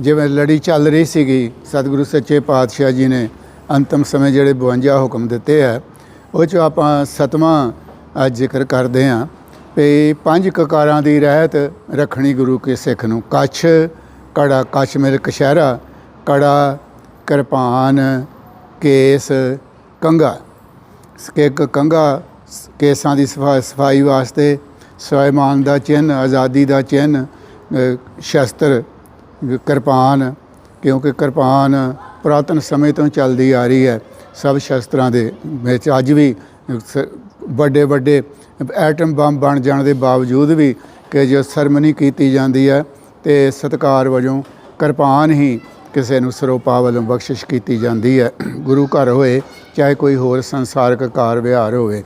ਜਿਵੇਂ ਲੜੀ ਚੱਲ ਰਹੀ ਸੀਗੀ, ਸਤਿਗੁਰੂ ਸੱਚੇ ਪਾਤਸ਼ਾਹ ਜੀ ਨੇ ਅੰਤਮ ਸਮੇਂ ਜਿਹੜੇ 52 ਹੁਕਮ ਦਿੱਤੇ ਆ ਉਹ ਚ ਆਪਾਂ ਸਤਵਾਂ ਅੱਜ ਜ਼ਿਕਰ ਕਰਦੇ ਹਾਂ ਵੀ ਪੰਜ ਕਕਾਰਾਂ ਦੀ ਰਹਿਤ ਰੱਖਣੀ ਗੁਰੂ ਕੇ ਸਿੱਖ ਨੂੰ। ਕੱਛ, ਕੜਾ ਕੱਛ ਮਿਲ ਕਸ਼ਹਿਰਾ ਕੜਾ ਕਿਰਪਾਨ, ਕੇਸ ਕੰਗਾ ਇੱਕ ਕੰਗਾ ਕੇਸਾਂ ਦੀ ਸਫਾ- ਸਫ਼ਾਈ ਵਾਸਤੇ ਸਵੈਮਾਨ ਦਾ ਚਿੰਨ੍ਹ, ਆਜ਼ਾਦੀ ਦਾ ਚਿੰਨ੍ਹ ਸ਼ਸਤਰ ਕਿਰਪਾਨ ਕਿਉਂਕਿ ਕਿਰਪਾਨ ਪੁਰਾਤਨ ਸਮੇਂ ਤੋਂ ਚੱਲਦੀ ਆ ਰਹੀ ਹੈ ਸਭ ਸ਼ਸਤਰਾਂ ਦੇ ਵਿੱਚ। ਅੱਜ ਵੀ ਸ- ਵੱਡੇ ਵੱਡੇ ਐਟਮ ਬੰਬ ਬਣ ਜਾਣ ਦੇ ਬਾਵਜੂਦ ਵੀ ਕਿ ਜੋ ਸਰਮਨੀ ਕੀਤੀ ਜਾਂਦੀ ਹੈ ਤੇ ਸਤਕਾਰ ਵਜੋਂ ਕਿਰਪਾਨ ਹੀ ਕਿਸੇ ਨੂੰ ਸਰੋਪਾ ਵੱਲੋਂ ਬਖਸ਼ਿਸ਼ ਕੀਤੀ ਜਾਂਦੀ ਹੈ। ਗੁਰੂ ਘਰ ਹੋਏ ਚਾਹੇ ਕੋਈ ਹੋਰ ਸੰਸਾਰਕ ਕਾਰ ਵਿਹਾਰ ਹੋਵੇ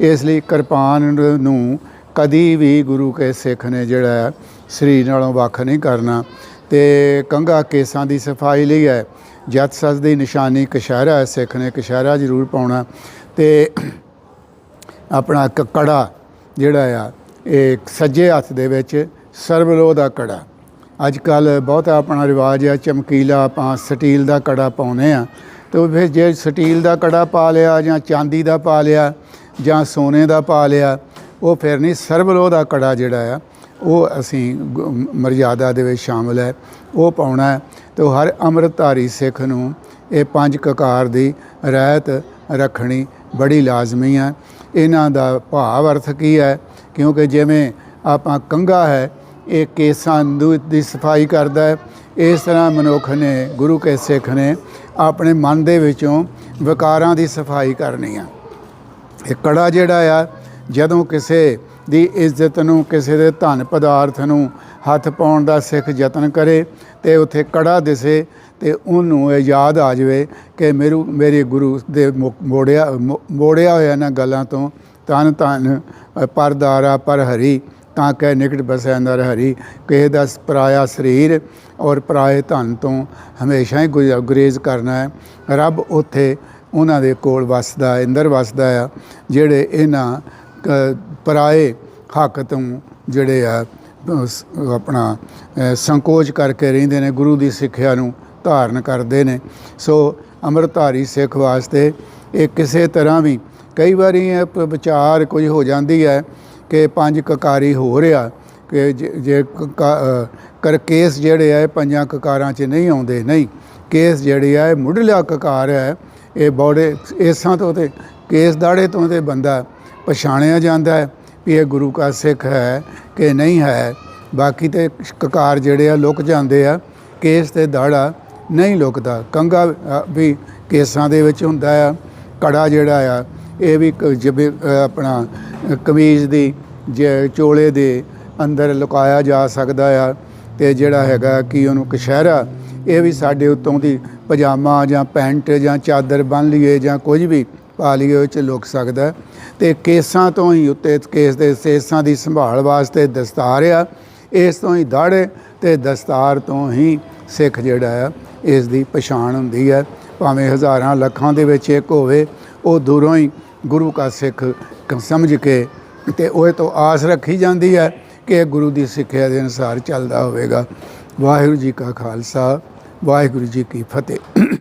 ਇਸ ਲਈ ਕਿਰਪਾਨ ਨੂੰ ਕਦੀ ਵੀ ਗੁਰੂ ਕੇ ਸਿੱਖ ਨੇ ਜਿਹੜਾ ਹੈ, ਸਰੀਰ ਨਾਲੋਂ ਵੱਖ ਨਹੀਂ ਕਰਨਾ। ਤੇ ਕੰਗਾ ਕੇਸਾਂ ਦੀ ਸਫ਼ਾਈ ਲਈ ਹੈ। ਜੱਤ ਸਸ ਦੀ ਨਿਸ਼ਾਨੀ ਕਸ਼ਹਿਰਾ ਹੈ, ਸਿੱਖ ਨੇ ਕਸ਼ਹਿਰਾ ਜ਼ਰੂਰ ਪਾਉਣਾ। ਤੇ ਆਪਣਾ ਕ- ਕੜਾ ਜਿਹੜਾ ਆ, ਇਹ ਸੱਜੇ ਹੱਥ ਦੇ ਵਿੱਚ ਸਰਬਲੋਹ ਦਾ ਕੜਾ। ਅੱਜ ਕੱਲ ਬਹੁਤਾ ਆਪਣਾ ਰਿਵਾਜ ਆ, ਚਮਕੀਲਾ ਆਪਾਂ ਸਟੀਲ ਦਾ ਕੜਾ ਪਾਉਨੇ ਆ ਤੇ ਫਿਰ ਜੇ ਸਟੀਲ ਦਾ ਕੜਾ ਪਾ ਲਿਆ ਜਾਂ ਚਾਂਦੀ ਦਾ ਪਾ ਲਿਆ ਜਾਂ ਸੋਨੇ ਦਾ ਪਾ ਲਿਆ, ਉਹ ਫਿਰ ਨਹੀਂ ਸਰਬਲੋਹ ਦਾ ਕੜਾ ਜਿਹੜਾ ਆ ਉਹ ਅਸੀਂ ਗੁ- ਮਰਜ਼ਾਦਾ ਦੇ ਵਿੱਚ ਸ਼ਾਮਲ ਹੈ, ਉਹ ਪਾਉਣਾ ਹੈ ਤੇ ਹਰ ਅੰਮ੍ਰਿਤਧਾਰੀ ਸਿੱਖ ਨੂੰ ਇਹ ਪੰਜ ਕਕਾਰ ਦੀ ਰਹਿਤ ਰੱਖਣੀ ਬੜੀ ਲਾਜ਼ਮੀ ਹੈ। ਇਹਨਾਂ ਦਾ ਭਾਵ ਅਰਥ ਕੀ ਹੈ? ਕਿਉਂਕਿ ਜਿਵੇਂ ਆਪਾਂ ਕੰਗਾ ਹੈ, ਇਹ ਕੇਸਾਂ ਨੂੰ ਦੀ ਸਫ਼ਾਈ ਕਰਦਾ ਹੈ। ਇਸ ਤਰ੍ਹਾਂ ਮਨੁੱਖ ਨੇ, ਗੁਰੂ ਕੇ ਸਿੱਖ ਨੇ ਆਪਣੇ ਮਨ ਦੇ ਵਿੱਚੋਂ ਵਿਕਾਰਾਂ ਦੀ ਸਫ਼ਾਈ ਕਰਨੀ ਆ। ਇਹ ਕੜਾ ਜਿਹੜਾ ਆ, ਜਦੋਂ ਕਿਸੇ ਦੀ ਇੱਜ਼ਤ ਨੂੰ, ਕਿਸੇ ਦੇ ਧਨ ਪਦਾਰਥ ਨੂੰ ਹੱਥ ਪਾਉਣ ਦਾ ਸਿੱਖ ਯਤਨ ਕਰੇ ਤੇ ਉੱਥੇ ਕੜਾ ਦਿਸੇ ਤੇ ਉਹਨੂੰ ਇਹ ਯਾਦ ਆ ਜਾਵੇ ਕਿ ਮੇਰੂ, ਮੇਰੇ ਗੁਰੂ ਦੇ ਮੁ- ਮੋੜਿਆ, ਮੋ- ਮੋੜਿਆ ਹੋਇਆ ਨਾ ਗੱਲਾਂ ਤੋਂ ਤਨ ਤਨ ਪਰਦਾਰਾ ਪਰ ਹਰੀ, ਤਾਂ ਕਿ ਨਿਕਟ ਬਸੈ ਅੰਦਰ ਹਰੀ, ਕਿਸੇ ਦਾ ਪਰਾਇਆ ਸਰੀਰ ਔਰ ਪਰਾਏ ਧਨ ਤੋਂ ਹਮੇਸ਼ਾ ਹੀ ਗੁਜ਼- ਗੁਰੇਜ਼ ਕਰਨਾ ਹੈ। ਰੱਬ ਉੱਥੇ ਉਹਨਾਂ ਦੇ ਕੋਲ ਵਸਦਾ ਹੈ ਅੰਦਰ ਵਸਦਾ ਆ, ਜਿਹੜੇ ਇਹਨਾਂ ਪਰਾਏ ਹੱਕ ਤੋਂ ਜਿਹੜੇ ਆ ਆਪਣਾ ਸੰਕੋਚ ਕਰਕੇ ਰਹਿੰਦੇ ਨੇ, ਗੁਰੂ ਦੀ ਸਿੱਖਿਆ ਨੂੰ ਧਾਰਨ ਕਰਦੇ ਨੇ। ਸੋ ਅੰਮ੍ਰਿਤਧਾਰੀ ਸਿੱਖ ਵਾਸਤੇ ਇਹ ਕਿਸੇ ਤਰ੍ਹਾਂ ਵੀ ਕਈ ਵਾਰੀ ਇਹ ਵਿਚਾਰ ਕੋਈ ਹੋ ਜਾਂਦੀ ਹੈ ਕਿ ਪੰਜ ਕਕਾਰੀ ਹੋ ਰਿਹਾ ਕਿ ਜੇ- ਕ- ਕਰ ਕੇਸ ਜਿਹੜੇ ਆ ਪੰਜਾਂ ਕਕਾਰਾਂ 'ਚ ਨਹੀਂ ਆਉਂਦੇ, ਨਹੀਂ। ਕੇਸ ਜਿਹੜੇ ਆ, ਇਹ ਮੁੱਢਲਾ ਕਕਾਰ ਹੈ। ਇਹ ਬੌੜੇ, ਇਸਾਂ ਤੋਂ ਤੇ ਕੇਸ ਦਾੜੇ ਤੋਂ ਤੇ ਬੰਦਾ ਪਛਾਣਿਆ ਜਾਂਦਾ ਹੈ ਵੀ ਇਹ ਗੁਰੂ ਕਾ ਸਿੱਖ ਹੈ ਕਿ ਨਹੀਂ ਹੈ। ਬਾਕੀ ਤੇ ਕਕਾਰ ਜਿਹੜੇ ਆ ਲੁਕ ਜਾਂਦੇ ਆ, ਕੇਸ ਤੇ ਦਾੜਾ ਨਹੀਂ ਲੁਕਦਾ। ਕੰਗਾ ਵੀ ਕੇਸਾਂ ਦੇ ਵਿੱਚ ਹੁੰਦਾ ਆ, ਕੜਾ ਜਿਹੜਾ ਆ, ਇਹ ਵੀ ਕ- ਜਿਵੇਂ ਆਪਣਾ ਕਮੀਜ਼ ਦੀ, ਜੇ ਚੋਲੇ ਦੇ ਅੰਦਰ ਲੁਕਾਇਆ ਜਾ ਸਕਦਾ ਆ ਤੇ ਜਿਹੜਾ ਹੈਗਾ ਕਿ ਉਹਨੂੰ ਕਸ਼ਹਿਰਾ, ਇਹ ਵੀ ਸਾਡੇ ਉੱਤੋਂ ਦੀ ਪਜਾਮਾ ਜਾਂ ਪੈਂਟ ਜਾਂ ਚਾਦਰ ਬੰਨ ਲਈਏ ਜਾਂ ਕੁਝ ਵੀ ਪਾ ਵਿੱਚ ਉਹ ਲੁਕ ਸਕਦਾ ਹੈ। ਤੇ ਕੇਸਾਂ ਤੋਂ ਹੀ ਉੱਤੇ ਕੇਸ ਦੇ ਸੇਸਾਂ ਦੀ ਸੰਭਾਲ ਵਾਸਤੇ ਦਸਤਾਰ ਆ। ਇਸ ਤੋਂ ਹੀ ਦਾੜੇ ਤੇ ਦਸਤਾਰ ਤੋਂ ਹੀ ਸਿੱਖ ਜਿਹੜਾ ਆ, ਇਸ ਦੀ ਪਛਾਣ ਹੁੰਦੀ ਹੈ ਭਾਵੇਂ ਹਜ਼ਾਰਾਂ ਲੱਖਾਂ ਦੇ ਵਿੱਚ ਇੱਕ ਹੋਵੇ, ਉਹ ਦੂਰੋਂ ਹੀ ਗੁਰੂ ਕਾ ਸਿੱਖ ਸਮਝ ਕੇ ਤੇ ਉਹ ਤੋਂ ਆਸ ਰੱਖੀ ਜਾਂਦੀ ਹੈ ਕਿ ਇਹ ਗੁਰੂ ਦੀ ਸਿੱਖਿਆ ਦੇ ਅਨੁਸਾਰ ਚੱਲਦਾ ਹੋਵੇਗਾ। ਵਾਹਿਗੁਰੂ ਜੀ ਕਾ ਖਾਲਸਾ, ਵਾਹਿਗੁਰੂ ਜੀ ਕੀ ਫਤਿਹ।